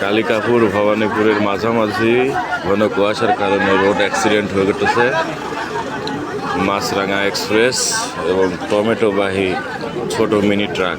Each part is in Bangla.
কালিকাপুর ভবানীপুরের মাঝামাঝি ঘন কুয়াশার কারণে রোড অ্যাক্সিডেন্ট হয়ে গেছে। মাছরাঙা এক্সপ্রেস এবং টমেটো বাহী ছোট মিনি ট্রাক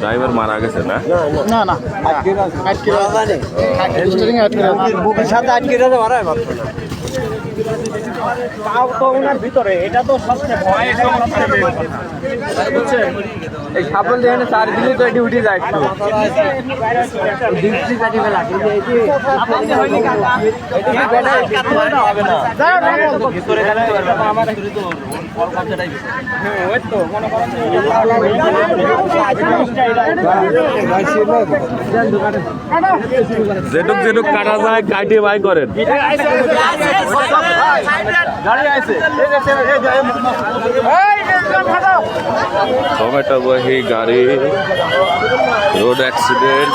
ড্রাইভার মারা গেছে না? না না। আটকে আটকে স্টিয়ারিং আটকে বুকের সাথে আটকে রাখা মারায় মাত্র। তাও তো ওনার ভিতরে এটা তো সবচেয়ে। বুঝছেন? এই সাবল দেখেন চার দিলে তো এটি উঠে যায় একটু যেটুক যেটুক কাটা যায় কাটি বাই করেন। টমেটো বহি গাড়ি রোড অ্যাক্সিডেন্ট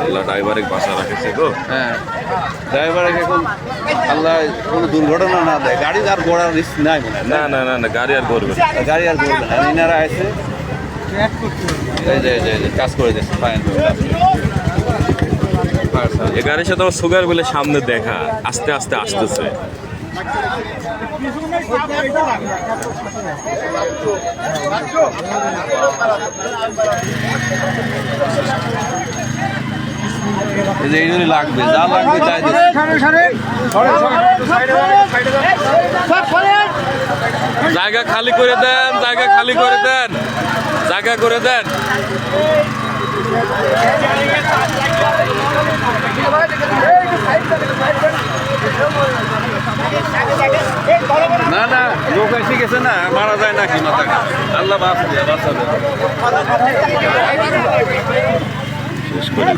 আল্লাহ ড্রাইভারে বাসা রাখেছে গো হ্যাঁ। ড্রাইভার এখন আল্লাহ কোনো দুর্ঘটনা না দেয়। গাড়ি আর গোড়ার রিস্ক নাই মনে হয় না? না না না গাড়ি আর করবে। গাড়ি আর করবে না ইনারা আছে। কাজ করে দিচ্ছে ফাইন এ গাড়ির সাথে আমার সুগার বলে সামনে দেখা। আস্তে আস্তে আসতেছে। এই যে এইগুলি লাগবে যা লাগবে তাই জায়গা খালি করে দেন জায়গা খালি করে দেন জায়গা করে দেন। না না লোক এসে গেছে না মারা যায় না কি মাথা আল্লাহ বাঁচাবে বাঁচাবে শেষ করে